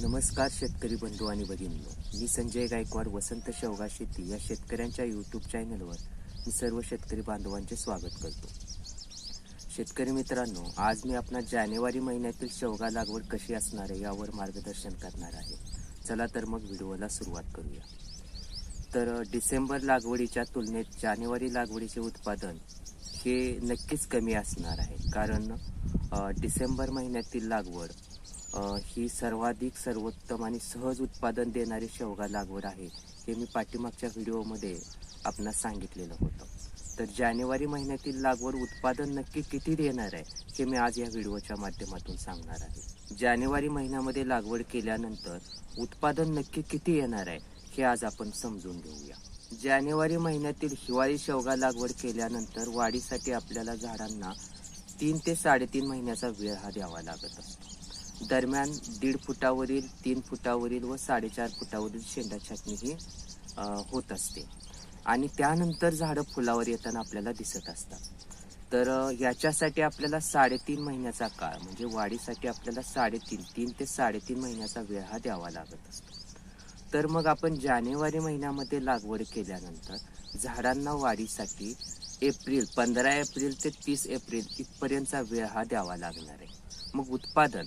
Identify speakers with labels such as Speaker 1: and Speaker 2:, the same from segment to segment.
Speaker 1: नमस्कार शेतकरी बंधू आणि भगिनींनो. मी संजय गायकवाड वसंत शेवगा शेती या शेतकऱ्यांच्या यूट्यूब चॅनलवर मी सर्व शेतकरी बांधवांचे स्वागत करतो. शेतकरी मित्रांनो आज मी आपणा जानेवारी महिन्यातील शेवगा लागवड कशी असणार आहे यावर मार्गदर्शन करणार आहे. चला तर मग व्हिडिओला सुरुवात करूया. तर डिसेंबर लागवडीच्या तुलनेत जानेवारी लागवडीचे उत्पादन हे नक्कीच कमी असणार आहे. कारण डिसेंबर महिन्यातील लागवड ही सर्वाधिक सर्वोत्तम आणि सहज उत्पादन देणारी शेवगा लागवड आहे हे मी पाठीमागच्या व्हिडिओमध्ये आपणास सांगितलेलं होतं. तर जानेवारी महिन्यातील लागवड उत्पादन नक्की किती देणार आहे हे मी आज या व्हिडिओच्या माध्यमातून सांगणार आहे. जानेवारी महिन्यामध्ये लागवड केल्यानंतर उत्पादन नक्की किती येणार आहे हे आज आपण समजून घेऊया. जानेवारी महिन्यातील हिवाळी शेवगा लागवड केल्यानंतर वाढीसाठी आपल्याला झाडांना तीन ते साडेतीन महिन्याचा वेळ हा द्यावा लागत असतो. दरम्यान दीड फुटावरील तीन फुटावरील व साडेचार फुटावरील शेंडा छाटणी ही होत असते. आणि त्यानंतर झाडं फुलावर येताना आपल्याला दिसत असतात. तर याच्यासाठी आपल्याला साडेतीन महिन्याचा काळ म्हणजे वाढीसाठी आपल्याला साडेतीन तीन ते साडेतीन महिन्याचा वेळ हा द्यावा लागत असतो. तर मग आपण जानेवारी महिन्यामध्ये लागवड केल्यानंतर झाडांना वाढीसाठी एप्रिल पंधरा एप्रिल ते तीस एप्रिल इथपर्यंतचा वेळ हा द्यावा लागणार आहे. मग उत्पादन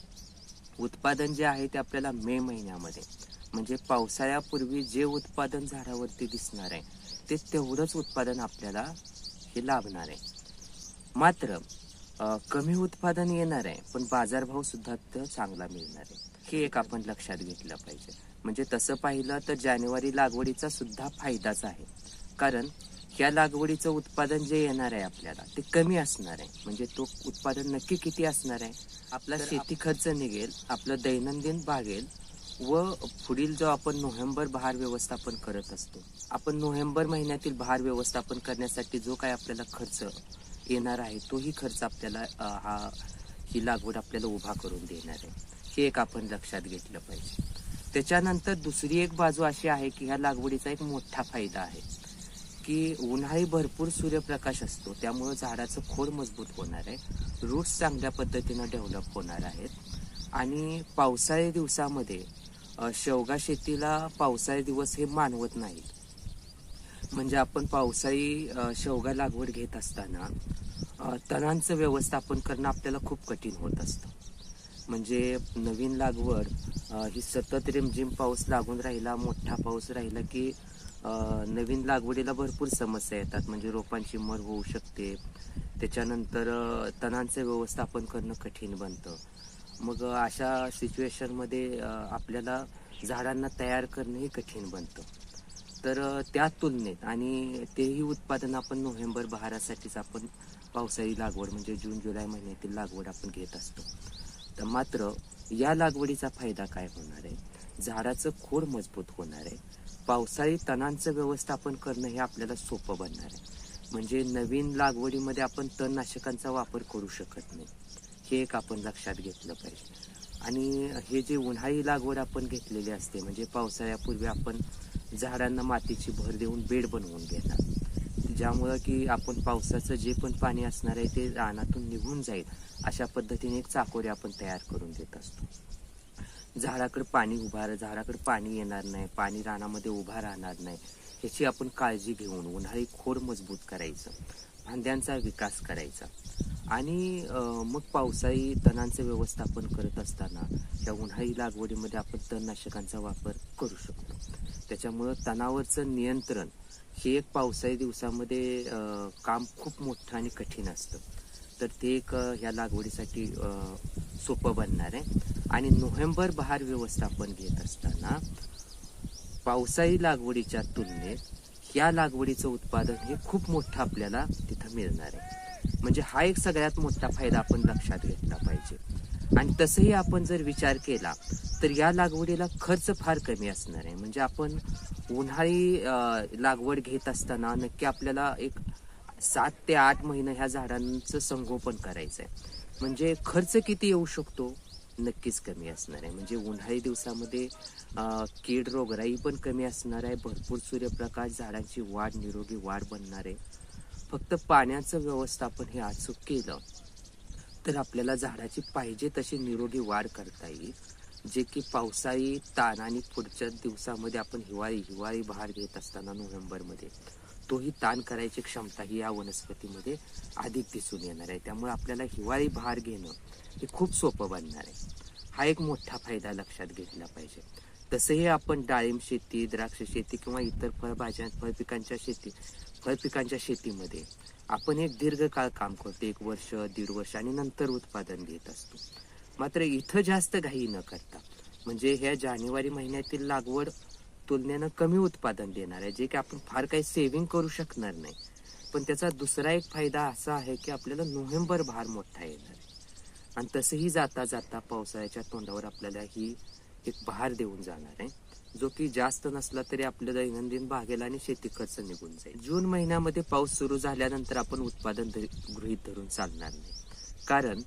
Speaker 1: उत्पादन जे आहे ते आपल्याला मे महिन्यामध्ये. म्हणजे पावसाळ्यापूर्वी जे उत्पादन झाडावरती दिसणार आहे ते तेवढंच उत्पादन आपल्याला हे लाभणार आहे. मात्र कमी उत्पादन येणार आहे पण बाजारभाव सुद्धा तर चांगला मिळणार आहे. हे एक आपण लक्षात घेतलं पाहिजे. म्हणजे तसं पाहिलं तर जानेवारी लागवडीचा सुद्धा फायदाच आहे. कारण ह्या लागवडीचं उत्पादन जे येणार आहे आपल्याला ते कमी असणार आहे. म्हणजे तो उत्पादन नक्की किती असणार आहे? आपला शेती खर्च निघेल आपलं दैनंदिन भागेल व पुढील जो आपण नोव्हेंबर बहार व्यवस्थापन करत असतो आपण नोव्हेंबर महिन्यातील बहार व्यवस्थापन करण्यासाठी जो काय आपल्याला खर्च येणार आहे तोही खर्च आपल्याला हा ही लागवड आपल्याला उभा करून देणार आहे. हे एक आपण लक्षात घेतलं पाहिजे. त्याच्यानंतर दुसरी एक बाजू अशी आहे की ह्या लागवडीचा एक मोठा फायदा आहे. की उन्हाळी भरपूर सूर्यप्रकाश असतो. त्यामुळं झाडाचं खोड मजबूत होणार आहे. रूट्स चांगल्या पद्धतीनं डेव्हलप होणार आहेत. आणि पावसाळी दिवसामध्ये शेवगा शेतीला पावसाळी दिवस हे मानवत नाहीत. म्हणजे आपण पावसाळी शेवगा लागवड घेत असताना तणांचं व्यवस्थापन करणं आपल्याला खूप कठीण होत असतं. म्हणजे नवीन लागवड ही सतत रिमझिम पाऊस लागून राहिला मोठा पाऊस राहिला की नवीन लागवडीला भरपूर समस्या येतात. म्हणजे रोपांची मर होऊ शकते. त्याच्यानंतर तणांचं व्यवस्थापन करणं कठीण बनतं. मग अशा सिच्युएशनमध्ये आपल्याला झाडांना तयार करणंही कठीण बनतं. तर त्या तुलनेत आणि तेही उत्पादन आपण नोव्हेंबर बहारासाठीच आपण पावसाळी लागवड म्हणजे जून जुलै महिन्यातील लागवड आपण घेत असतो. तर मात्र या लागवडीचा फायदा काय होणार आहे? झाडाचं खोड मजबूत होणार आहे. पावसाळी तणांचं व्यवस्थापन करणं हे आपल्याला सोपं बनणार आहे. म्हणजे नवीन लागवडीमध्ये आपण तणनाशकांचा वापर करू शकत नाही. हे एक आपण लक्षात घेतलं पाहिजे. आणि हे जे उन्हाळी लागवड आपण घेतलेली असते म्हणजे पावसाळ्यापूर्वी आपण झाडांना मातीची भर देऊन बेड बनवून घेणार. ज्यामुळं की आपण पावसाचं जे पण पाणी असणार आहे ते रानातून निघून जाईल अशा पद्धतीने एक चाकोरी आपण तयार करून देत असतो. झाडाकडे पाणी उभा झाडाकडे पाणी येणार नाही पाणी रानामध्ये उभा राहणार नाही ह्याची आपण काळजी घेऊन उन्हाळी खोड मजबूत करायचं फांद्यांचा विकास करायचा. आणि मग पावसाळी तणांचं व्यवस्थापन करत असताना या उन्हाळी लागवडीमध्ये आपण तणनाशकांचा वापर करू शकतो. त्याच्यामुळं तणावरचं नियंत्रण हे एक पावसाळी दिवसामध्ये काम खूप मोठं आणि कठीण असतं. तर ते एक ह्या लागवडीसाठी सोपं बनणार आहे. आणि नोव्हेंबर बहार व्यवस्थापन घेत असताना पावसाळी लागवडीच्या तुलनेत या लागवडीचं उत्पादन हे खूप मोठं आपल्याला तिथं मिळणार आहे. म्हणजे हा एक सगळ्यात मोठा फायदा आपण लक्षात घेतला पाहिजे. आणि तसंही आपण जर विचार केला तर या लागवडीला खर्च फार कमी असणार आहे. म्हणजे आपण उन्हाळी लागवड घेत असताना नक्की आपल्याला एक सात ते आठ महिने ह्या झाडांचं संगोपन करायचं आहे म्हणजे खर्च किती येऊ शकतो? नक्कीच कमी असणार आहे. म्हणजे उन्हाळी दिवसामध्ये कीड रोगराई पण कमी असणार आहे. भरपूर सूर्यप्रकाश झाडांची वाढ निरोगी वाढ बनणार आहे. फक्त पाण्याचं व्यवस्थापन हे अचूक केलं तर आपल्याला झाडाची पाहिजे तशी निरोगी वाढ करता येईल. जे की पावसाळी ताण आणि पुढच्या दिवसामध्ये आपण हिवाळी हिवाळी बहार घेत असताना नोव्हेंबरमध्ये तोही ताण करायची क्षमता ही या वनस्पतीमध्ये अधिक दिसून येणार आहे. त्यामुळे आपल्याला हिवाळी बहार घेणं हे खूप सोपं बनणार आहे. हा एक मोठा फायदा लक्षात घेतला पाहिजे. तसंही आपण डाळिंब शेती द्राक्ष शेती किंवा इतर फळभाज्या फळपिकांच्या शेती फळपिकांच्या शेतीमध्ये आपण एक दीर्घकाळ काम करतो. एक वर्ष दीड वर्ष आणि नंतर उत्पादन घेत असतो. मात्र इथं जास्त घाई न करता. म्हणजे ह्या जानेवारी महिन्यातील लागवड तुलनेनं कमी उत्पादन देणार आहे जे की आपण फार काही सेव्हिंग करू शकणार नाही. पण त्याचा दुसरा एक फायदा असा आहे की आपल्याला नोव्हेंबर भार मोठा येणार आहे. आणि तसंही जाता जाता पावसाळ्याच्या तोंडावर आपल्याला ही एक भार देऊन जाणार आहे जो की जास्त नसला तरी आपल्या दैनंदिन भागेला आणि शेती खर्च निघून जाईल. जून महिन्यामध्ये पाऊस सुरू झाल्यानंतर आपण उत्पादन धरी- गृहीत धरून चालणार नाही. कारण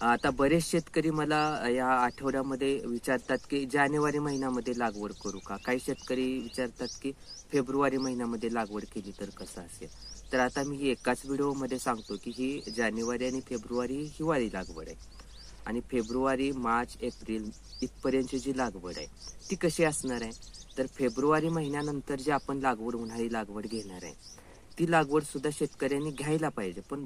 Speaker 1: आता बरेच शेतकरी मला या आठवड्यामध्ये विचारतात की जानेवारी महिन्यामध्ये लागवड करू का? काही शेतकरी विचारतात की फेब्रुवारी महिन्यामध्ये लागवड केली तर कसं असेल? तर आता मी एकाच व्हिडिओमध्ये सांगतो की ही जानेवारी आणि फेब्रुवारी ही हिवाळी लागवड आहे. आणि फेब्रुवारी मार्च एप्रिल इथपर्यंतची जी लागवड आहे ती कशी असणार आहे? तर फेब्रुवारी महिन्यानंतर जी आपण लागवड उन्हाळी लागवड घेणार आहे ती लागवडसुद्धा शेतकऱ्यांनी घ्यायला पाहिजे. पण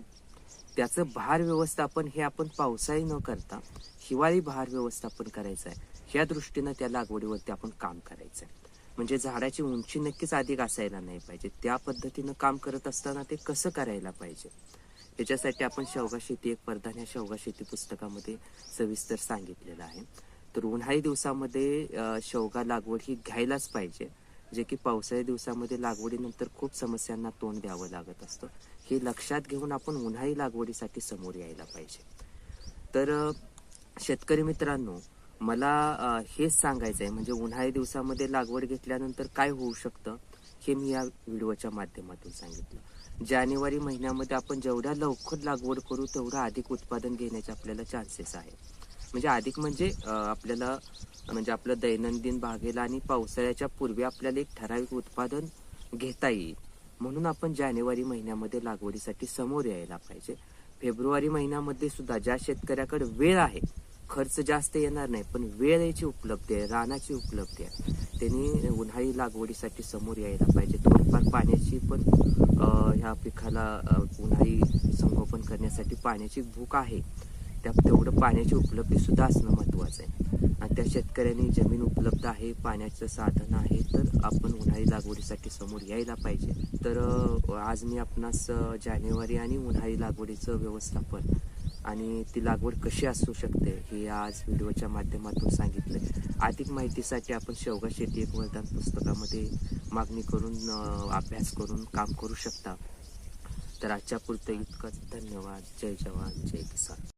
Speaker 1: त्याचं भार व्यवस्थापन हे आपण पावसाळी न करता हिवाळी भार व्यवस्थापन करायचं आहे. या दृष्टीनं त्या लागवडीवरती आपण काम करायचं आहे. म्हणजे झाडाची उंची नक्कीच अधिक असायला नाही पाहिजे. त्या पद्धतीनं काम करत असताना ते कसं करायला पाहिजे? याच्यासाठी आपण शेवगा शेती एक प्रधान या शेवगा शेती पुस्तकामध्ये सविस्तर सांगितलेलं आहे. तर उन्हाळी दिवसामध्ये शेवगा लागवड ही घ्यायलाच पाहिजे. जे की पावसाळी दिवसामध्ये लागवडीनंतर खूप समस्यांना तोंड द्यावं लागत असतं. हे लक्षात घेऊन आपण उन्हाळी लागवडीसाठी समोर यायला पाहिजे. तर शेतकरी मित्रांनो मला हेच सांगायचं आहे म्हणजे उन्हाळी दिवसामध्ये लागवड घेतल्यानंतर काय होऊ शकतं हे मी या व्हिडिओच्या माध्यमातून सांगितलं. जानेवारी महिन्यामध्ये आपण जेवढ्या लवकर लागवड करू तेवढं अधिक उत्पादन घेण्याचे आपल्याला चान्सेस आहे. म्हणजे अधिक म्हणजे आपल्याला म्हणजे आपलं दैनंदिन भागेला आणि पावसाळ्याच्या पूर्वी आपल्याला एक ठराविक उत्पादन घेता येईल. म्हणून आपण जानेवारी महिन्यामध्ये लागवडीसाठी समोर यायला पाहिजे. फेब्रुवारी महिन्यामध्ये सुद्धा ज्या शेतकऱ्याकडे वेळ आहे खर्च जास्त येणार नाही पण वेळेची उपलब्धी आहे रानाची उपलब्धी आहे. त्यांनी उन्हाळी लागवडीसाठी समोर यायला पाहिजे. थोडीफार पाण्याची पण ह्या पिकाला उन्हाळी संगोपन करण्यासाठी पाण्याची भूक आहे. त्या तेवढं पाण्याची उपलब्धीसुद्धा असणं महत्त्वाचं आहे. आणि त्या शेतकऱ्यांनी जमीन उपलब्ध आहे पाण्याचं साधन आहे तर आपण उन्हाळी लागवडीसाठी समोर यायला पाहिजे. तर आज मी आपणास जानेवारी आणि उन्हाळी लागवडीचं व्यवस्थापन आणि ती लागवड कशी असू शकते हे आज व्हिडिओच्या माध्यमातून सांगितलं. अधिक माहितीसाठी आपण शेवगा शेती एक वरदान पुस्तकामध्ये मागणी करून अभ्यास करून काम करू शकता. तर आजच्या पुरतं इतकंच. धन्यवाद. जय जवान. जय किसान.